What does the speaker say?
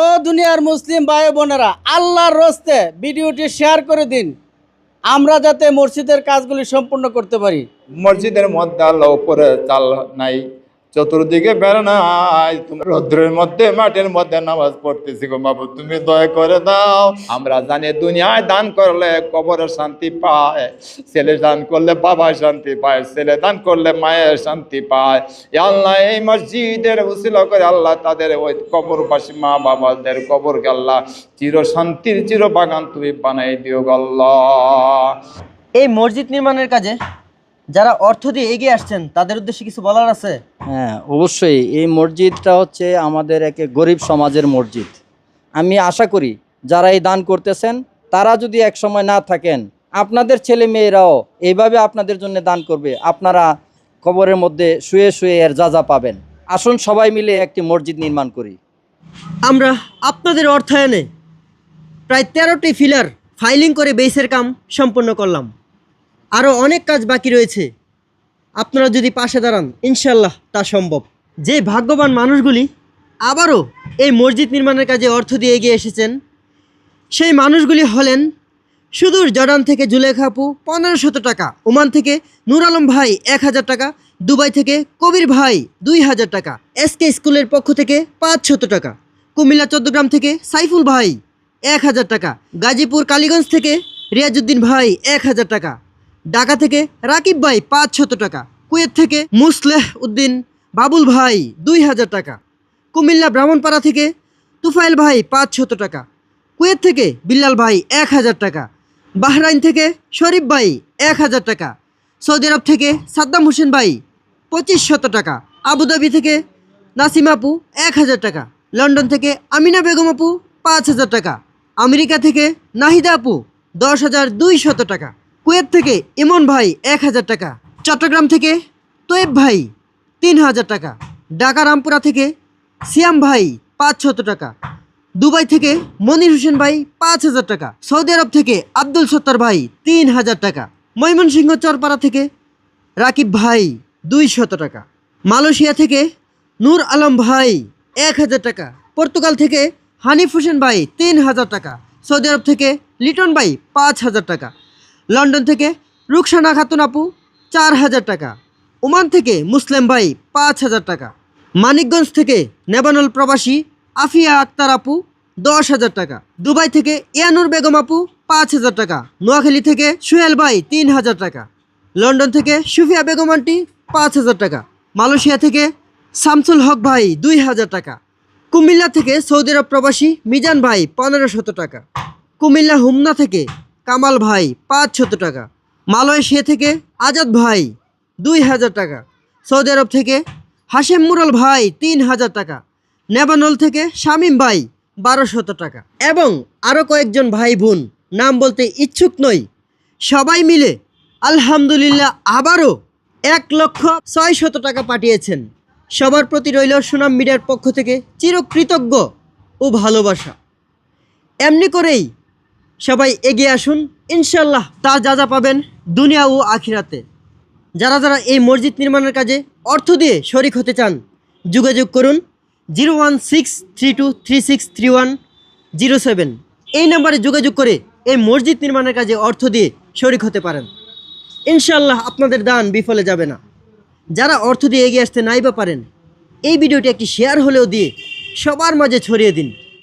ও দুনিয়ার মুসলিম ভাই বোনেরা, আল্লাহর রস্তে ভিডিওটি শেয়ার করে দিন। আমরা যাতে মসজিদের কাজগুলি সম্পূর্ণ করতে পারি। মসজিদের মধ্যে আল্লাহ উপরে চাল নাই। চতুর্দিকে বেড়ানাই তুমি রৌদ্রের মধ্যে মাঠের মধ্যে নামাজ পড়তেছি গো বাবু, তুমি দয়া করে দাও। আমরা জানি দুনিয়ায় দান করলে কবরের শান্তি পায়, ছেলে দান করলে বাবা শান্তি পায়, ছেলে দান করলে মায়ের শান্তি পায়। আল্লাহ এই মসজিদের উসিল করে আল্লাহ তাদের ওই কবর কবরবাসী মা বাবাদের কবর আল্লাহ চির শান্তির চির বাগান তুমি বানাই দিও গো আল্লাহ। এই মসজিদ নির্মাণের কাজে যারা অর্থ দিয়ে এগিয়ে আসছেন তাদের উদ্দেশ্যে কিছু বলার আছে? হ্যাঁ অবশ্যই। এই মসজিদটা হচ্ছে আমাদের একে গরিব সমাজের মসজিদ। আমি আশা করি যারা এই দান করতেছেন তারা যদি এক সময় না থাকেন আপনাদের ছেলে মেয়েরাও এইভাবে আপনাদের জন্য দান করবে। আপনারা কবরের মধ্যে শুয়ে শুয়ে এর যা যা পাবেন। আসুন সবাই মিলে একটি মসজিদ নির্মাণ করি। আমরা আপনাদের অর্থায়নে প্রায় তেরোটি ফিলার ফাইলিং করে বেসের কাম সম্পন্ন করলাম। আরও অনেক কাজ বাকি রয়েছে। আপনারা যদি পাশে দাঁড়ান ইনশাল্লাহ তা সম্ভব। যে ভাগ্যবান মানুষগুলি আবারও এই মসজিদ নির্মাণের কাজে অর্থ দিয়ে এগিয়ে এসেছেন, সেই মানুষগুলি হলেন সুদূর জর্ডান থেকে জুলেখা আপু, পনেরো টাকা, ওমান থেকে নুর আলম ভাই, এক হাজার টাকা, দুবাই থেকে কবির ভাই, দুই হাজার টাকা এসকে স্কুলের পক্ষ থেকে পাঁচ শত টাকা, কুমিল্লা চৌদ্দগ্রাম থেকে সাইফুল ভাই, এক হাজার টাকা, গাজীপুর কালীগঞ্জ থেকে রিয়াজুদ্দিন ভাই, এক হাজার টাকা ঢাকা থেকে রাকিব ভাই পাঁচ শত টাকা, কুয়েত থেকে মুসলেহ উদ্দিন বাবুল ভাই দুই হাজার টাকা, কুমিল্লা ব্রাহ্মণপাড়া থেকে তুফাইল ভাই পাঁচ শত টাকা, কুয়েত থেকে বিল্লাল ভাই এক হাজার টাকা, বাহরাইন থেকে শরীফ ভাই এক হাজার টাকা, সৌদি আরব থেকে সাদ্দাম হোসেন ভাই পঁচিশ শত টাকা, আবুধাবি থেকে নাসিম আপু এক হাজার টাকা, লন্ডন থেকে আমিনা বেগম আপু পাঁচ হাজার টাকা, আমেরিকা থেকে নাহিদা আপু দশ হাজার দুই শত টাকা। কুয়েত থেকে ইমন ভাই এক হাজার টাকা, চট্টগ্রাম থেকে তোয়েব ভাই তিন হাজার টাকা, ঢাকা রামপুরা থেকে সিয়াম ভাই পাঁচ শত টাকা, দুবাই থেকে মনির হোসেন ভাই পাঁচ হাজার টাকা, সৌদি আরব থেকে আব্দুল সত্তার ভাই তিন হাজার টাকা, ময়মনসিংহ চরপাড়া থেকে রাকিব ভাই দুই শত টাকা, মালয়েশিয়া থেকে নূর আলম ভাই এক হাজার টাকা, পর্তুগাল থেকে হানিফ হোসেন ভাই তিন হাজার টাকা, সৌদি আরব থেকে লিটন ভাই পাঁচ হাজার টাকা লন্ডন থেকে রুকসানা খাতুন আপু, চার হাজার টাকা। ওমান থেকে মুসলিম ভাই, পাঁচ হাজার টাকা। মানিকগঞ্জ থেকে নেবানল প্রবাসী, আফিয়া আক্তার আপু, দশ হাজার টাকা। দুবাই থেকে ইয়ানুর বেগম আপু, পাঁচ হাজার টাকা। নোয়াখালী থেকে সুহেল ভাই, তিন হাজার টাকা। লন্ডন থেকে সুফিয়া বেগম আন্টি, পাঁচ হাজার টাকা। মালয়েশিয়া থেকে শামসুল হক ভাই, দুই হাজার টাকা। কুমিল্লা থেকে সৌদি আরব প্রবাসী মিজান ভাই, পনেরো শত টাকা। কুমিল্লা, হুমনা থেকে কামাল ভাই, পাঁচ শত টাকা। মালয়েশিয়া থেকে আজাদ ভাই, দুই হাজার টাকা। সৌদি আরব থেকে হাশেম মুরাল ভাই, তিন হাজার টাকা। নেবানল থেকে শামীম ভাই, বারো শত টাকা। এবং আরও কয়েকজন ভাই বোন, নাম বলতে ইচ্ছুক নই। সবাই মিলে আলহামদুলিল্লাহ আবারও এক লক্ষ ছয় শত টাকা পাঠিয়েছেন। সবার প্রতি রইল সুনাম মিডিয়ার পক্ষ থেকে চিরকৃতজ্ঞ ও ভালোবাসা। এমনি করেই সবাই এগিয়ে আসুন। ইনশাল্লাহ তার যা যা পাবেন দুনিয়া ও আখিরাতে। যারা যারা এই মসজিদ নির্মাণের কাজে অর্থ দিয়ে শরিক হতে চান, যোগাযোগ করুন zero one six three two three six three one zero seven. এই নাম্বারে যোগাযোগ করে এই মসজিদ নির্মাণের কাজে অর্থ দিয়ে শরিক হতে পারেন। ইনশাল্লাহ আপনাদের দান বিফলে যাবে না। যারা অর্থ দিয়ে এগিয়ে আসতে নাই বা পারেন, এই ভিডিওটি একটি শেয়ার হলেও দিয়ে সবার মাঝে ছড়িয়ে দিন।